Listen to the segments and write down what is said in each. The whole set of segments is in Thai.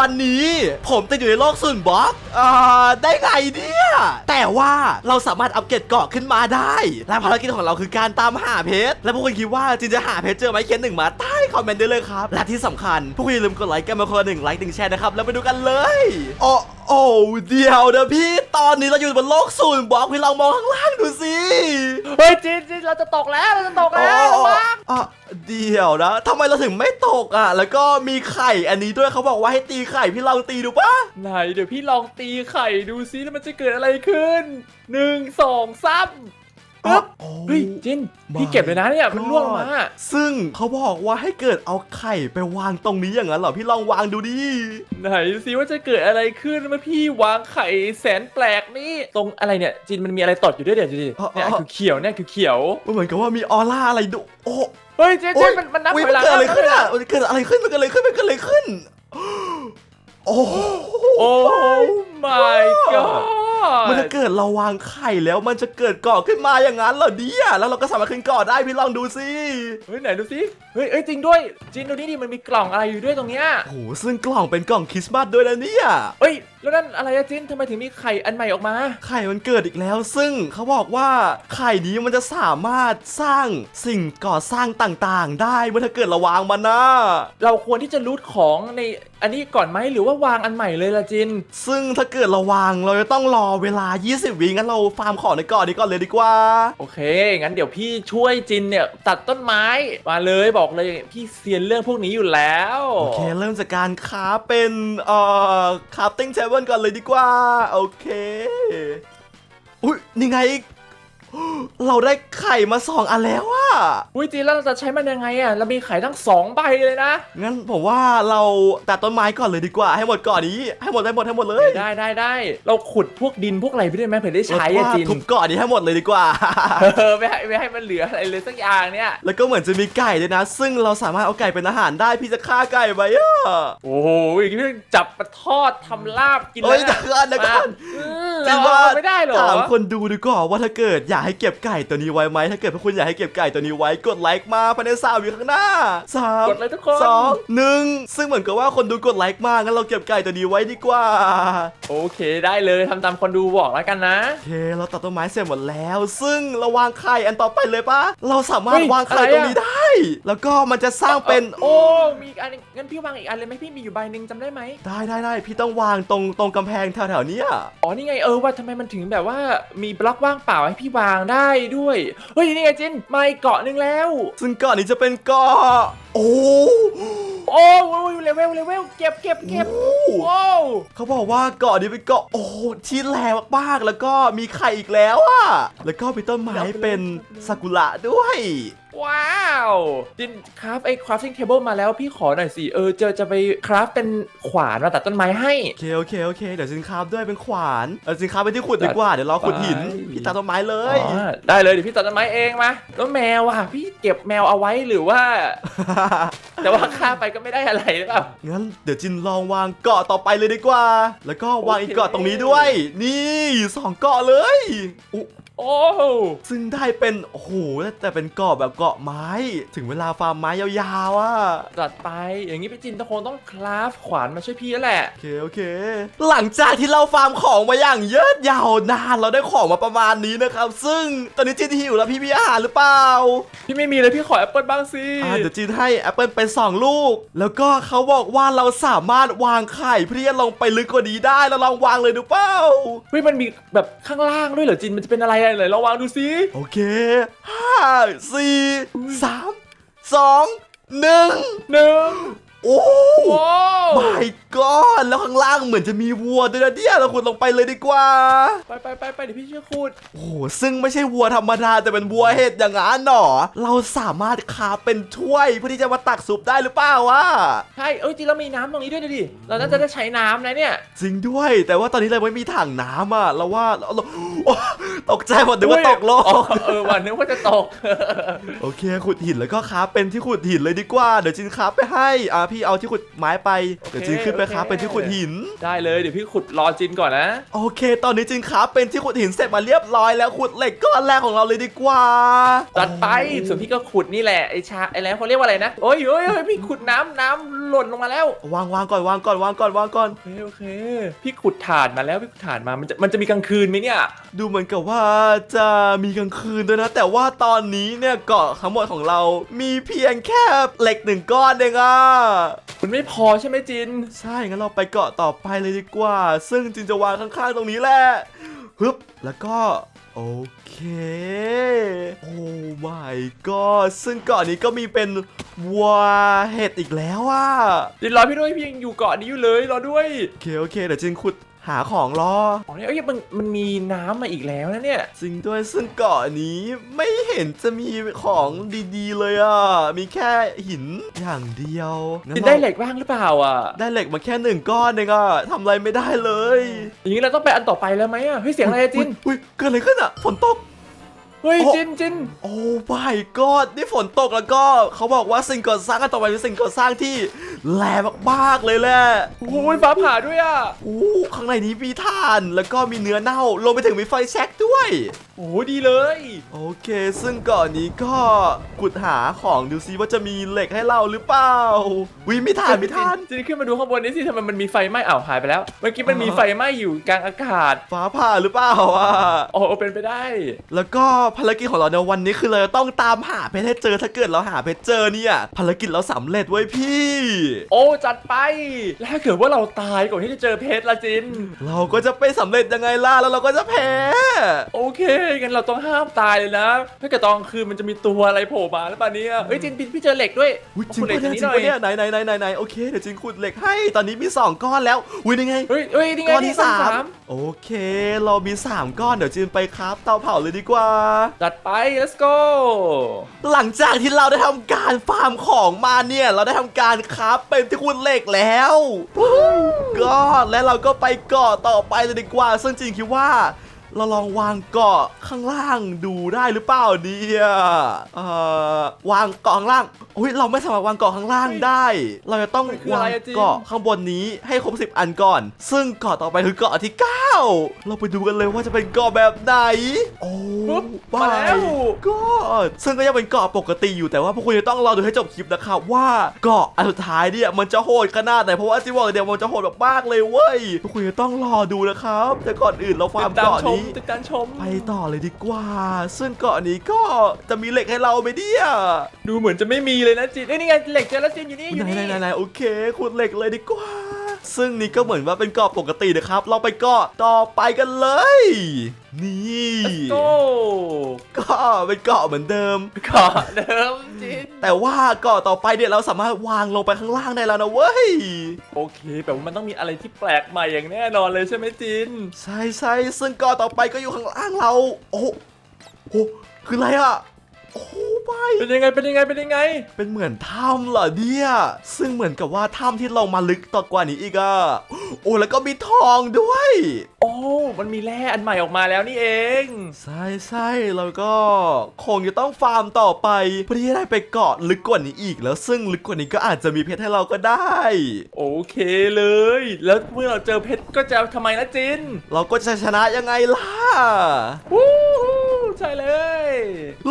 วันนี้ ผมติดอยู่ในโลกส่วนบล็อกอ่าได้ไงเนี่ยแต่ว่าเราสามารถอัปเกรดเกาะขึ้นมาได้ และภารกิจของเราคือการตามหาเพชรและพวกคุณคิดว่าจินจะหาเพชรเจอไหมเขียนหนึ่งมาใต้คอมเมนต์ได้เลยครับ และที่สำคัญพวกคุณอย่าลืมกดไลค์กันมาคนละหนึ่งไลค์หนึ่งแชร์นะครับ แล้วไปดูกันเลยโอ้โอ้เดี๋ยวนะพี่ตอนนี้เราอยู่บนโลกศูนย์บล็อกพี่ลองมองข้างล่างดูสิเฮ้ยจีนจีนเราจะตกแล้วเราจะตกแล้วระวังอะเดี๋ยวนะทำไมเราถึงไม่ตกอะ แล้วก็มีไข่อันนี้ด้วยเขาบอกว่าให้ตีไข่พี่ลองตีดูปะไหนเดี๋ยวพี่ลองตีไข่ดูซิแล้วมันจะเกิดอะไรขึ้นหนึ่งสองสามปึ๊บเฮ้ยจินพี่เก็บเลยนะเนี่ยมันร่วงมา ซึ่งเขาบอกว่าให้เกิดเอาไข่ไปวางตรงนี้อย่างนั้นเหรอพี่ลองวางดูดิไหนซิว่าจะเกิดอะไรขึ้นเมื่อพี่วางไข่แสนแปลกนี่ตรงอะไรเนี่ยจินมันมีอะไรตอดอยู่ด้วยเดี๋ยวดูดิเนี่ยคือเขียวเนี่ยคือเขียวมันเหมือนกับว่ามีออร่าอะไรดูโอ้เฮ้ยเจ๊เจ๊มันมันนับอุ๊ยถอยหลังเกิดอะไรขึ้นอะมันเกิดอะไรขึ้นมันเกิดอะไรขึ้นมันเกิดอะไรขึ้น โอ้โหโอ้ my god มันจะเกิดเราวางไข่แล้วมันจะเกิดเกาะขึ้นมาอย่างนั้นเหรอเนี่ยแล้วเราก็สามารถขึ้นเกาะได้พี่ลองดูสิเฮ้ยไหนดูสิเฮ้ยเอ้ยจริงด้วยจินดูนี่ดิมันมีกล่องอะไรอยู่ด้วยตรงเนี้ยโอ้โหซึ่งกล่องเป็นกล่องคริสต์มาสด้วยนะเนี่ยเฮ้ยแล้วนั่นอะไรอะจินทำไมถึงมีไข่อันใหม่ออกมา ไข่มันเกิดอีกแล้ว ซึ่งเขาบอกว่าไข่นี้มันจะสามารถสร้างสิ่งก่อสร้างต่างๆ ได้เมื่อถ้าเกิดเราวางมันนะเราควรที่จะรูทของในอันนี้ก่อนไหมหรือว่าวางอันใหม่เลยล่ะจิน ซึ่งถ้าเกิดเราวางเราจะต้องรอเวลา 20 วิงั้นเราฟาร์มของในเกาะนี้ก่อนเลยดีกว่า โอเค งั้นเดี๋ยวพี่ช่วยจินเนี่ยตัดต้นไม้มาเลยบอกเลยพี่เซียนเรื่องพวกนี้อยู่แล้ว โอเคเริ่มจากการคราฟเป็นเอ่อคราฟติ้งเทเบิลก่อนเลยดีกว่า โอเค อุ้ยนี่ไง เราได้ไข่มาสองอันแล้วอะอุ้ยจินแล้วเราจะใช้มันยังไงอะเรามีไข่ทั้งสองใบเลยนะ งั้นผมว่าเราตัดต้นไม้ก่อนเลยดีกว่า ให้หมดก่อนนี้ ให้หมดให้หมดให้หมดเลยได้ได้ได้ เราขุดพวกดินพวกอะไรไปด้วยไหมเผื่อได้ใช้อะจินทุบเกาะนี้ให้หมดเลยดีกว่า เออไม่ให้ไม่ให้มันเหลืออะไรเลยสักอย่างเนี่ยแล้วก็เหมือนจะมีไก่ด้วยนะ ซึ่งเราสามารถเอาไก่เป็นอาหารได้พี่จะฆ่าไก่ไว้อะโอ้โหอย่างนี้จับมาทอดทำลาบกินเฮ้ยแล้วเดี๋ยวก่อนเดี๋ยวก่อนอืมจริเรางว่าเอาไม่ได้เหรอถามคนดูดีกว่าว่าถ้าเกิดอยากให้เก็บไก่ตัวนี้ไว้ไหมถ้าเกิดพวกคุณอยากให้เก็บไก่ตัวนี้ไว้กดไลค์มาภายในสามวิข้างหน้าสามกดเลยทุกคนสองหนึ่งซึ่งเหมือนกับว่าคนดูกดไลค์มากงั้นเราเก็บไก่ตัวนี้ไว้ดีกว่า โอเคได้เลยทำตามคนดูบอกแล้วกันนะโอเคเราตัดต้นไม้เสร็จหมดแล้ว ซึ่งเราวางไข่อันต่อไปเลยปะเราสามารถเฮ้ยวางไข่อะไรอะตรงนี้ได้ แล้วก็มันจะสร้างเป็นโอ้มีอีกอันหนึ่งงั้นพี่วางอีกอันเลยไหมพี่มีอยู่ใบหนึ่งจำได้ไหมได้ได้ได้พี่ต้องวางตรงตรงกำแพงแถวๆเนี้ยอ๋อนี่ไงเออว่าทำไมมันถึงแบบว่ามีบล็อกว่างเปล่าให้พี่วางได้ด้วย เฮ้ยนี่ไงจินมาอีกเกาะหนึ่งแล้ว ซึ่งเก่อนนี้จะเป็นเกาะโอ้โอ้โหเลเวลเลเวลเก็บเก็บเก็บโอ้โอ้เขาบอกว่าเกาะนี้เป็นเกาะโอ้ที่แรงมากๆแล้วก็มีไข่อีกแล้วอะแล้วก็มีต้นไม้เป็นซากุระด้วยว้าวจินคราฟไอ้ crafting table มาแล้วพี่ขอหน่อยสิ เออจะจะไปคราฟเป็นขวานมาตัดต้นไม้ให้ โอเคโอเคโอเคเดี๋ยวสินค้าฟด้วยเป็นขวานเออสินค้าฟไปที่ขุดดีกว่าเดี๋ยวเราขุดหินไปพี่ตัดต้นไม้เลยอ๋อได้เลยเดี๋ยวพี่ตัดต้นไม้เองมาแล้วแมวอะพี่เก็บแมวเอาไว้หรือว่า แต่ว่าฆ่าไปก็ไม่ได้อะไรหรือเปล่างั้นเดี๋ยวจินลองวางเกาะต่อไปเลยดีกว่า แล้วก็วางอีกโอเคเกาะตรงนี้ด้วย นี่สองเกาะเลยอุ๊ โอ้ซึ่งได้เป็นโอ้โหแต่เป็นเกาะแบบเกาะไม้ ถึงเวลาฟาร์มไม้ยาวๆอะจัดไปอย่างนี้พี่จินตะคงต้องคราฟขวานมาช่วยพี่แล้วแหละโอเคโอเค หลังจากที่เราฟาร์มของมาอย่างเยอะยาวนานเราได้ของมาประมาณนี้นะครับ ซึ่งตอนนี้จินหิวแล้วพี่มีอาหารหรือเปล่า พี่ไม่มีเลยพี่ขอแอปเปิลบ้างสิอ่าเดี๋ยวจินให้แอปเปิลไปสองลูก แล้วก็เขาบอกว่าเราสามารถวางไข่เพื่อที่จะลงไปลึกกว่านี้ได้เราลองวางเลยดูเปล่าเฮ้ยมันมีแบบข้างล่างด้วยเหรอจินมันจะเป็นอะไรอะไหนลองวางดูสิโอเคห้าสี่สามสองหนึ่งหนึ่งโอ้ว้าวไม่ก็แล้วข้างล่างเหมือนจะมีวัวด้วยนะเนี่ยเราขุดลงไปเลยดีกว่า ไปไปไปไปเดี๋ยวพี่ช่วยขุดโอ้โหซึ่งไม่ใช่วัวธรรมดาแต่เป็นวัวเห็ดอย่างนั้นหนอเราสามารถคาเป็นถ้วยเพื่อที่จะมาตักซุปได้หรือเปล่าวะใช่เอ้ยจริงเรามีน้ำตรงนี้ด้วยนะดิเราน่าจะได้ใช้น้ำนะเนี่ยจริงด้วย แต่ว่าตอนนี้เราไม่มีถังน้ำอะเราว่าเรา เราโอ้ตกใจหมดนึกว่าตกโลอ๋อกเออวันนึกว่าจะตก โอเคขุดหินแล้วก็คราฟเป็นที่ขุดหินเลยดีกว่า เดี๋ยวจินคราฟไปให้อ่าพี่เอาที่ขุดไม้ไป เดี๋ยวจินขึ้นไปคราฟเป็นที่ขุดหิน ได้เลยเดี๋ยวพี่ขุดรอจินก่อนนะ โอเค ตอนนี้จินคราฟเป็นที่ขุดหินเสร็จมาเรียบร้อยแล้วขุดเหล็กก้อนแรกของเราเลยดีกว่าจัดไปส่วนพี่ก็ขุดนี่แหละไอชาไอแล้วเขาเรียกว่าอะไรนะโอ้ยโอ้ยโอ้ยพี่ขุดน้ำน้ำหล่นลงมาแล้ว วางวางก่อนวางก่อนวางก่อนวางก่อนโอเคโอเค พี่ขุดถ่านมาแล้วพี่ขุดถ่านมามันจะมันจะมีกลางคืนไหมเนี่ยดูเหมือนกับว่าจะมีกลางคืนด้วยนะ แต่ว่าตอนนี้เนี่ยเกาะทั้งหมดของเรามีเพียงแค่เหล็กหนึ่งก้อนเองอะมันไม่พอใช่ไหมจิน ใช่งั้นเราไปเกาะต่อไปเลยดีกว่า ซึ่งจินจะวางข้างๆตรงนี้แหละฮึบแล้วก็โอเค โอ้ my god ซึ่งเกาะนี้ก็มีเป็นวัวเห็ดอีกแล้วอะจินรอพี่ด้วยพี่ยังอยู่เกาะนี้อยู่เลยรอด้วย โอเคโอเคเดี๋ยวจินขุด หาของรออ๋อเนี่ยเอ้ยมันมันมีน้ำมาอีกแล้วนะเนี่ย จริงด้วยซึ่งเกาะนี้ไม่เห็นจะมีของดีๆ เลยอะ มีแค่หินอย่างเดียวงั้นจินราได้เหล็กบ้างหรือเปล่าอะ ได้เหล็กมาแค่หนึ่งก้อนเองอะทำอะไรไม่ได้เลยอย่างนี้เราต้องไปอันต่อไปแล้วไหมอะ เฮ้ยเสียงอะไรอะจิน อุ๊ยอุ๊ยเกิดอะไรขึ้นอะ ฝนตก เฮ้ยโอ้จินจินโอ้ my god นี่ฝนตกแล้วก็เขาบอกว่าสิ่งก่อสร้างอันต่อไปเป็นสิ่งก่อสร้างที่แหลมมากๆเลยแหละโอ้ยฟ้าผ่าด้วยอะโอ้ข้างในนี้มีถ่านแล้วก็มีเนื้อเน่ารวมไปถึงมีไฟแช็กด้วย โอ้ดีเลย โอเค ซึ่งก่อนนี้ก็กุดหาของดูซิว่าจะมีเหล็กให้เราหรือเปล่าวิมีถ่านมีถ่านจินขึ้นมาดูข้างบนนี้สิทำไมมันมีไฟไหม้อ้าวหายไปแล้ว เมื่อกี้มันมีไฟไหม้อยู่กลางอากาศฟ้าผ่าหรือเปล่าอะโอ้เป็นไปได้ แล้วก็ภารกิจของเราในวันนี้คือเราจะต้องตามหาเพชรให้เจอถ้าเกิดเราหาเพชรเจอเนี่ยภารกิจเราสำเร็จเว้ยพี่ โอ้จัดไป แล้วถ้าเกิดว่าเราตายก่อนที่จะเจอเพชรละจิน เราก็จะไปสำเร็จยังไงล่ะแล้วเราก็จะแพ้โอเคงั้นเราต้องห้ามตายเลยนะถ้าเกิดตอนกลางคืนมันจะมีตัวอะไรโผล่มาหรือเปล่าเนี่ยเอ้ยจินพี่พี่เจอเหล็กด้วยอุ๊ยจริงขุดเหล็ปะกเนี่ยนี้หน่อจริงปะเนี่ยยไหนไหนไหนไหนไหนโอเคเดี๋ยวจริงขุดเหล็กให้ตอนนี้มีสองก้อนแล้วอุ้ยนี่ไงเฮ้ยเฮ้ยนี่ไงก้อนนี่ที่ก้อนสาสามมโอเค เรามีสามก้อนเดี๋ยวจีนไปคราฟเตาเผาเลยดีกว่าจัดไป let's go หลังจากที่เราได้ทำการฟาร์มของมาเนี่ยเราได้ทำการคราฟเป็นที่คุณเหล็กแล้วก็และเราก็ไปเกาะต่อไปเลยดีกว่าซึ่งจริงคิดว่า เราลองวางเกาะข้างล่างดูได้หรือเปล่าเนี่ยเอ่อวางเกาะข้างล่างอุ้ยเราไม่สามารถวางเกาะข้างล่างได้ เราจะต้องมันคือวาอะไรงอะจินเกาะข้างบนนี้ให้ครบ10 อันก่อน ซึ่งเกาะต่อไปคือเกาะที่ 9 เราไปดูกันเลยว่าจะเป็นเกาะแบบไหน โอ้ปุ๊บบามาแล้วยก็ซึ่งก็ยังเป็นเกาะปกติอยู่แต่ว่าพวกคุณจะต้องรอดูให้จบคลิปนะครับว่าเกาะอันสุดท้ายเนี่ยมันจะโหดขนาดไหนเพราะว่าจิบอกเดียวมันจะโหดแบบมากเลยเว้ยพวกคุณจะต้องรอดูนะครับแต่ก่อนอื่นเราฟาติร์มดตามเกาะชมนี้ติดตามชม ไปต่อเลยดีกว่า ซึ่งเกาะนี้ก็จะมีเหล็กให้เราไหมเนี่ยดูเหมือนจะไม่มีเลยนะจินเอ้ยนี่ไงเหล็กเจอแล้วจินอยู่นี่อยู่ไหนนี่ไหนไหนโอเคขุดเหล็กเลยดีกว่า ซึ่งนี่ก็เหมือนว่าเป็นเกาะปกตินะครับ เราไปเกาะต่อไปกันเลย นี่ let's go ก็เป็นเกาะเหมือนเดิม เกาะเดิมจินแต่ว่าเกาะต่อไปเนี่ยเราสามารถวางลงไปข้างล่างได้แล้วนะเว้ย โอเคแบบว่ามันต้องมีอะไรที่แปลกใหม่อย่างแน่นอนเลยใช่ไหมจิน ใช่ใช่ซึ่งเกาะต่อไปก็อยู่ข้างล่างเรา โอ้โหโอ้คืออะไรอะโอ้ ไป เป็นยังไงเป็นยังไงเป็นยังไง เป็นเหมือนถ้ำเหรอเนี่ย ซึ่งเหมือนกับว่าถ้ำที่เรามาลึกต่อกว่านี้อีกอะโอ้แล้วก็มีทองด้วย โอ้มันมีแร่อันใหม่ออกมาแล้วนี่เอง ใช่ใช่แล้วก็คงจะต้องฟาร์มต่อไปเพื่อที่จะได้ไปเกาะลึกกว่านี้อีก แล้วซึ่งลึกกว่านี้ก็อาจจะมีเพชรให้เราก็ได้ โอเคเลย แล้วเมื่อเราเจอเพชรก็จะทำไมนะจิน เราก็จะชนะยังไงล่ะวู้ฮู้ใช่เลย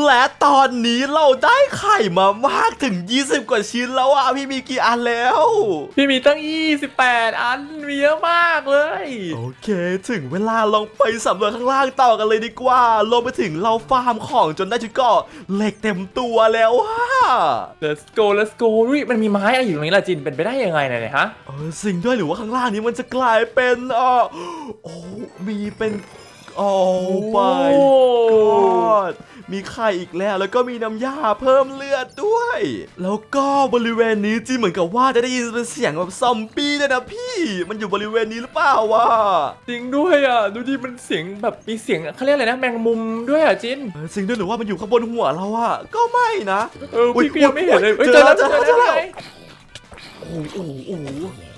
และตอนนี้เราได้ไข่มามากถึง 20 กว่าชิ้นแล้วอะพี่มีกี่อันแล้ว พี่มีตั้ง 28 อันมีเยอะมากเลย โอเค ถึงเวลาลองไปสำรวจข้างล่างต่อกันเลยดีกว่าลงไปถึงเราฟาร์มของจนได้ชุดเกราะเหล็กเต็มตัวแล้วอะ let's go let's go อุ้ยมันมีไม้อะไรอยู่ตรงนี้ล่ะจินเป็นไปได้ยังไงเนี่ยฮะเออสิ่งด้วยหรือว่าข้างล่างนี้มันจะกลายเป็นอ่อโอ้มีเป็นโอ้ไปโอ้ก มีไข่อีกแล้ว แล้วก็มีน้ำยาเพิ่มเลือดด้วย แล้วก็บริเวณนี้จีเหมือนกับว่าจะได้ยินเป็นเสียงแบบซอมบี้ด้วยนะพี่ มันอยู่บริเวณนี้หรือเปล่าวะจริงด้วยอะดูดิมันเสียงแบบมีเสียงเขาเรียกอะไรนะแมงมุมด้วยอะจินเออสิ่งด้วยหรือว่ามันอยู่ข้างบนหัวเราอะก็ไม่นะเอออุ๊ยพี่ก็ยังไม่เห็นเลยอุ๊ยเอ้ยเจอแล้วเจเจออแล้วแล้วเจอแล้วไงโอ้โหโอ้โหโอ้โห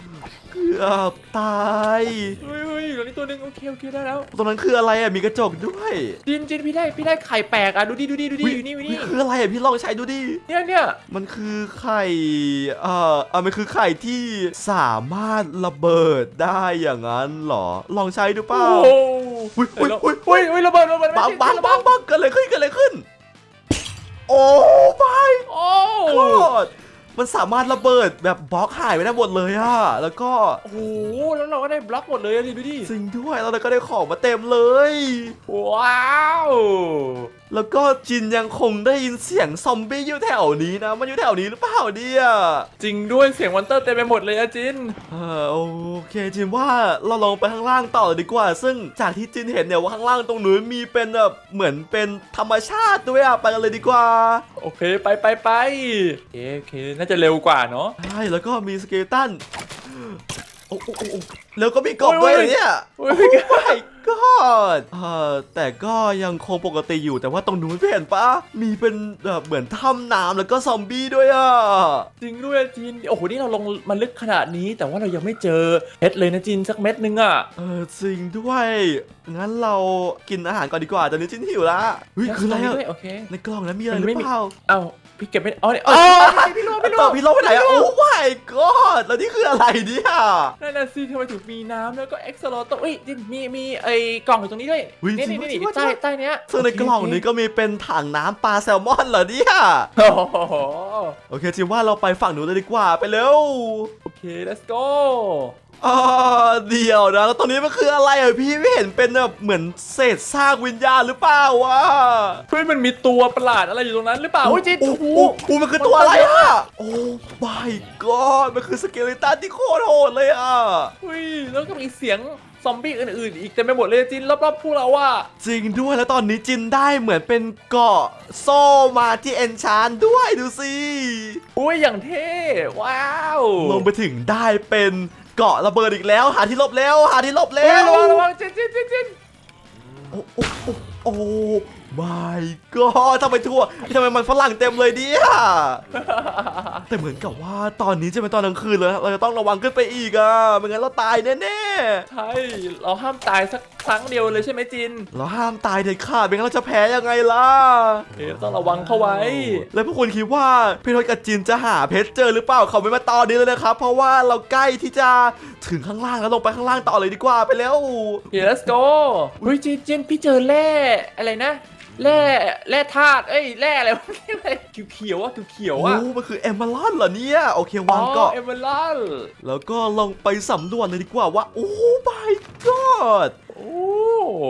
เกือบตายเฮ้ยเฮ้ยอยู่ตรงนี้ตัวหนึงโอเคโอเคได้แล้ว ตรงนั้นคืออะไรอะมีกระจกด้วยจินจินพี่ได้พี่ได้ไข่แปลกอะดูดิดูดิดูดิอยู่นี่อยู่นี่คืออะไรอะพี่ลองใช้ดูดิ เนี่ยเนี่ยมันคือไข่ เอ่อเอ่อมันคือไข่ที่สามารถระเบิดได้อย่างนั้นเหรอ ลองใช้ดูเปโอ้ล่า โหอุ้ยอุ้ยอุ้ยเฮ้ยเฮ้ยระเบิดระเบิดบังบังระบัเบิงดบังเกิดอะไรขึ้นเกิดอะไรขึ้น โอ้ไม่โอ้ โคตร มันสามารถระเบิดแบบบล็อกหายไปได้หมดเลยอะแล้วก็โอ้โหแล้วเราก็ได้บล็อกหมดเลยอะดิดูดิจริงด้วยแล้วเราก็ได้ของมาเต็มเลย ว้าว แล้วก็จินยังคงได้ยินเสียงซอมบี้อยู่แถวนี้นะ มันอยู่แถวนี้หรือเปล่าเนี่ยจริงด้วยเสียงวันเตอร์เต็มไปหมดเลยอะจินเออโอเคจินว่าเราลองไปข้างล่างต่อเลยดีกว่า ซึ่งจากที่จินเห็นเนี่ยว่าข้างล่างตรงนู้นมีเป็นแบบเหมือนเป็นธรรมชาติด้วยอะไปกันเลยดีกว่า โอเคไปไปไปโอเคโอเคน่าจะเร็วกว่าเนาะใช่แล้วก็มีสเกลตัน โอ้โอ้โอ้แล้วก็มีกบด้วยเหรอเนี่ยโอ้ยไม่ก็เอ่อแต่ก็ยังคงปกติอยู่แต่ว่าตรงนู้นเห็นปะมีเป็นแบบเหมือนถ้ำน้ำแล้วก็ซอมบี้ด้วยอะ จริงด้วยจิน โอ้โห นี่เราลงมาลึกขนาดนี้ แต่ว่าเรายังไม่เจอเพชรเลยนะจินสักเม็ดนึงอะ เออจริงด้วย งั้นเรากินอาหารก่อนดีกว่าตอนนี้จินหิวละเฮ้ยคืออะไรด้วยโอเค ในกล่องนั้นมีอะไรหรือเปล่า เอ้า พี่เก็บไม่อ๋อเนี่ยอ๋อ๋ออพี่รู้พี่รู้ต่อพี่โลกไปไหนอะโอ้ my god แล้วนี่คืออะไรเนี่ยนั่นน่ะสิทำไมถึงมีน้ำแล้วก็เอ็กซ์โลตเอ้ยจินมีมีไอ้กล่องอยู่ตรงนี้ด้วยเฮ้ยนี่จรินี่งนี่วะจริงวะใต้ใต้เนี้ยซึ่งในกล่องนี้ก็มีเป็นถังน้ำปลาแซลมอนเหรอเนี่ยโอ้โหโอเคจินว่าเราไปฝั่งนู้นเลยดีกว่าไปเร็วโอเค let's go อ่าเดี๋ยวนะแล้วตรงนี้มันคืออะไรอะพี่ไม่เห็นเป็นแบบเหมือนเศษซากวิญญาณหรือเปล่าวะเฮ้ยมันมีตัวประหลาดอะไรอยู่ตรงนั้นหรือเปล่าโอ้ยจินโอ้โอ้โหโหโอ้มันคือตัวอะไรอะโอ้ my god มันคือสเกเลตันที่โคตรโหดเลยอะเฮ้ยแล้วก็มีเสียงซอมบี้อื่นๆ อีกเต็มไปหมดเลยจินรอบๆพวกเราว่าจริงด้วยแล้วตอนนี้จินได้เหมือนเป็นเกาะโซ่มาที่เอนชานด้วยดูสิอุ้ยอย่างเท่ว้าวลงไปถึงได้เป็น เกาะระเบิดอีกแล้ว หาที่หลบแล้ว หาที่หลบแล้เฮ้ยวระวังระวังจินจินจินจินโอ้โอ้ โอ้โอ้ my god ทำไมทั่วทำไมมันฝรั่งเต็มเลยเนี่ย แต่เหมือนกับว่าตอนนี้จะเป็นตอนกลางคืนเลยเราจะต้องระวังขึ้นไปอีกอะไม่งั้นเราตายแน่ใช่เราห้ามตายสักครั้งเดียวเลยใช่ไหมจินๆเราห้ามตายเด็ดขาดไม่งั้นเราจะแพ้ยังไงล่ะ เอ๊ะต้องระวังเข้าไว้ แล้วพวกคุณคิดว่าพี่ทศกับจินจะหาเพชรเจอหรือเปล่าเขาไม่มาตอนนี้เลยนะครับ เพราะว่าเราใกล้ที่จะถึงข้างล่างแล้วลงไปข้างล่างต่อเลยดีกว่าไปแล้วโอเค let's go เฮ้ยจินจินพี่เจอแร่อะไรนะ แร่แร่ธาตุเอ้ยแร่อะไรวะเรียกอะไรเขียวๆอะเขียวๆอะโอ้มันคือเอมเบอร์ลเหรอเนี่ย โอเควางเกาะเอเมอรัลแล้วก็ลองไปสำรวจเลยดีกว่าว่า โอ้ my god โอ้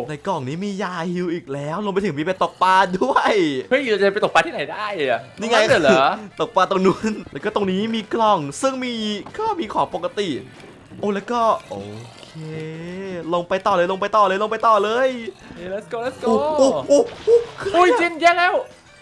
ในกล่องนี้มียาฮิวอีกแล้วลงไปถึงมีเป็นตกปลาด้วย เฮ้ยเราจะไปตกปลาที่ไหนได้อะนี่ไงตรเหรอตกปลาตรงนู้นแล้วก็ตรงนี้มีกล่องซึ่งมีก็มีของปกติ โอ้แล้วก็โอเค ลงไปต่อเลยลงไปต่อเลยลงไปต่อเลยเฮ้ย let's go let's โอ้ go โอ้โอ้โอ้คืออะไรโอ้ยอะจินแย่แล้ว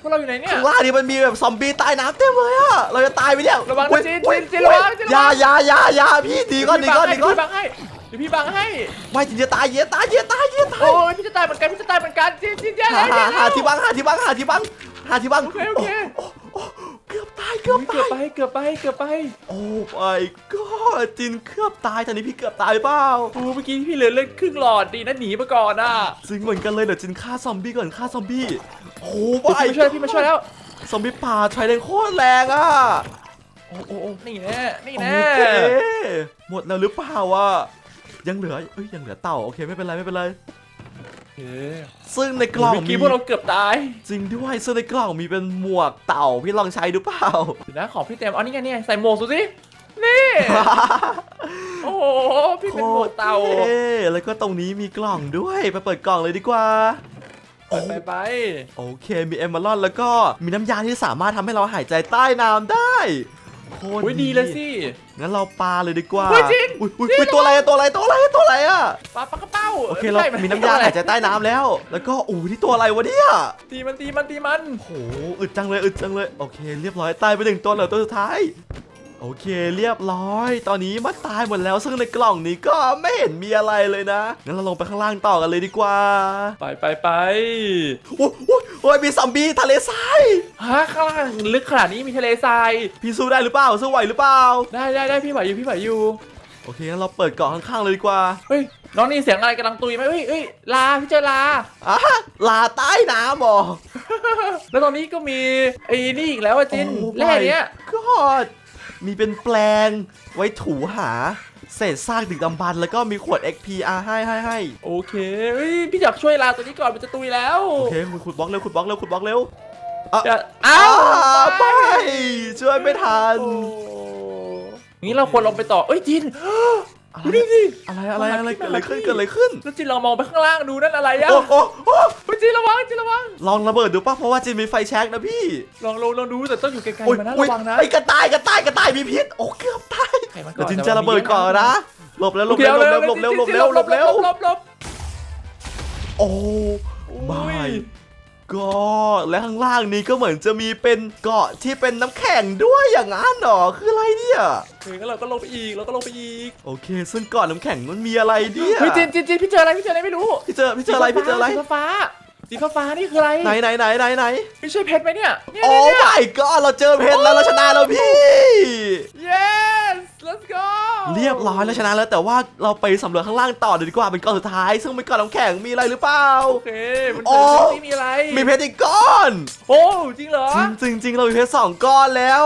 พวกเราอยู่ไหนเนี่ย ข้างล่างนี่มันมีแบบซอมบี้ใต้น้ำเต็มเลยอะเราจะตายไหมเนี่ยระวังนะอุ๊ยจีนอุ๊ยจีนจีนระวังจีนระวัง อยาอยาอยาอยาพี่ดีก่อนดีก่อนดีก่อนพี่บังให้เดี๋ยวพี่บังให้ ไม่จริงจะตายเยอะตายเยอะตายเยอะตาย โอ้ยพี่จะตายเหมือนกันพี่จะตายเหมือนกันจีนจีนแย่หาแล้วหาแย่แล้ว หาที่บังหาที่บังหาที่บังหาที่บังโอเคโอเค โอ้โอ้เกือบตายเกือบเกือตาบยไปเกือบไปเกือบไป โอ้ my god จินเกือบตายตอนนี้พี่เกือบตายเปล่าโอ้เมื่อกี้พี่เหลือเลือดครึ่งหลอดดีนะหนีมาก่อนอะจริงเหมือนกันเลยเดี๋ยวจินฆ่าซอมบี้ก่อนฆ่าซอมบี้โอ้เดี๋ยว my พี่มาช่วยพี่มาช่วยแล้วซอมบี้ป่าใช้แรงโคตรแรงอะโอ้โอ้โอ้นี่แน่นี่โอแน่เคหมดแล้วหรือเปล่าวะยังเหลือเอ้ยยังเหลือเต่าโอเคไม่เป็นไรไม่เป็นไรเฮ้ยซึ่งในกล่องเมื่อมีกี้พวกเราเกือบตายจริงด้วยซึ่งในกล่องมีเป็นหมวกเต่าพี่ลองใช้ดูเปล่าเดี๋ยวนะของพี่เต็มเอานี่ไงนี่ไงใส่หมวกสุดสิ นี่ โอ้โห พี่เป็นหมวกเต่าโอคแล้วก็ตรงนี้มีกล่องด้วยไปเปิดกล่องเลยดีกว่า ไปไปไปโอเคมีเอมเบอร์แล้วก็มีน้ำยาที่สามารถทำให้เราหายใจใต้น้ำได้โคตรอุ้ยดีเลยสิ งั้นเราปาเลยดีกว่าเฮ้ยจริงอุ้ยอุ้ยจริง อุ๊ยตัวอะไรอะตัวอะไรตัวอะไรตัวอะไรอะปลาปลากระเป้าโอเคเราไใช่มีน้ำยาหายใจใต้น้ำแล้ว แล้วก็อู้ที่ตัวอะไรวะเนี่ยตีมันตีมันตีมัน โหอึดจังเลยอึดจังเลยโอเค เรียบร้อยตายไปหนึ่งตัวเหลือตัวสุดท้าย โอเคเรียบร้อย ตอนนี้มันตายหมดแล้ว ซึ่งในกล่องนี้ก็ไม่เห็นมีอะไรเลยนะ งั้นเราลงไปข้างล่างต่อกันเลยดีกว่า ไปไปไปโอ้ยโอ้ยโอ้ยมีซอมบี้ทะเลทรายฮะข้างล่างลึกขนาดนี้มีทะเลทราย พี่สู้ได้หรือเปล่าสู้ไหวหรือเปล่า ได้ได้ได้พี่ไหวอยู่พี่ไหวอยู่ โอโอเคงั้นเราเปิดเกาะข้างๆเลยดีกว่า เฮ้ยน้องนี่เสียงอะไรกำลังตุยไหมเฮ้ยเฮ้ยลาพี่เจอลา อะลาใต้น้ำเหรอแล้วตอนนี้ก็มีไอ้นี่อีกแล้วอะจินโอ้แร่เนี้ย my god มีเป็นแปลงไว้ถูหา เศษซากดึกดำบรรพ์แล้วก็มีขวด XP อะให้ให้ให้โอเคเฮ้ยพี่อยากช่วยลาตัวนี้ก่อนมันจะตุยแล้วโอเคคุณขุดบล็อกเร็วขุดบล็อกเร็วขุดบล็อกเร็วจะอ้าวอ่ไปช่วยไม่ทันโอ้งี้เราควรลงไปต่อเอ้ยจิน อะไรดูดิสิอะไรอะไรอะไรมาเกิดอะไรขึ้นมาเกิดอะไรขึ้นแล้วจินลองมองไปข้างล่างดูนั่นอะไรอะโอ้โอ้โอ้เฮ้ยจินระวังจินระวังลองระเบิดดูป่ะเพราะว่าจีนมีไฟแช็กนะพี่ลองลองลองดูแต่ต้องอยู่ไกลอุ๊ยๆมานะอุ๊ยระวังนะไอ้กระต่ายกระต่ายกระต่ายมีพิษโอ้เกือบตายไขมันก่เดี๋อยวจินจะระเบิดก่อนนะหลบแล้วหลบเดี๋เร็ยวหลบเร็วหลบเร็วหลบเร็วหลบเร็วหลบหลบโอ้อุ้ไม่ย ก็และข้างล่างนี้ก็เหมือนจะมีเป็นเกาะที่เป็นน้ำแข็งด้วยอย่างนั้นเหรอคืออะไรเนี่ยเฮ้ยงั้นเราก็ลงไปอีกเราก็ลงไปอีกโอเค ซึ่งเกาะน้ำแข็งมันมีอะไรเนี่ยเฮ้ยจินจินจินพี่เจออะไรพี่เจออะไรไม่รู้พี่เจอพี่เจออะไรพี่เจออะไรสีฟ้าสีฟ้าฟ้านี่คืออะไรไหนไหนไหนไหนไหนไม่ใช่เพชรไหมเนี่ยเนี่ยโอ้เนี่ย my god เราเจอเพชรแล้วเราชนะแล้วพี่ yes let's go เรียบร้อยแล้วชนะแล้วแต่ว่าเราไปสำรวจข้างล่างต่อดีกว่าเป็นเกาะสุดท้าย ซึ่งเป็นเกาะน้ำแข็งมีอะไรหรือเปล่า โอเค มันโอ้เป็นที่มีอะไรมีเพชรอีกก้อน โอ้จริงเหรอจริงจริงๆเรามีเพชรสองก้อนแล้ว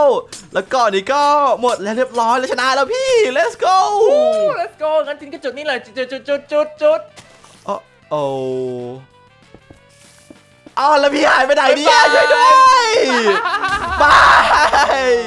แล้วก้อนนี้ก็หมดแล้วเรียบร้อยแล้วชนะแล้วพี่ let's go โอ้ let's go งั้นจินก็จุดนี่เลยจุดจุดจุดจุดจุดจุดโอ้โอ้อ้าวแล้วพี่หายไปไหนเนี่ยช่วยด้วยบาย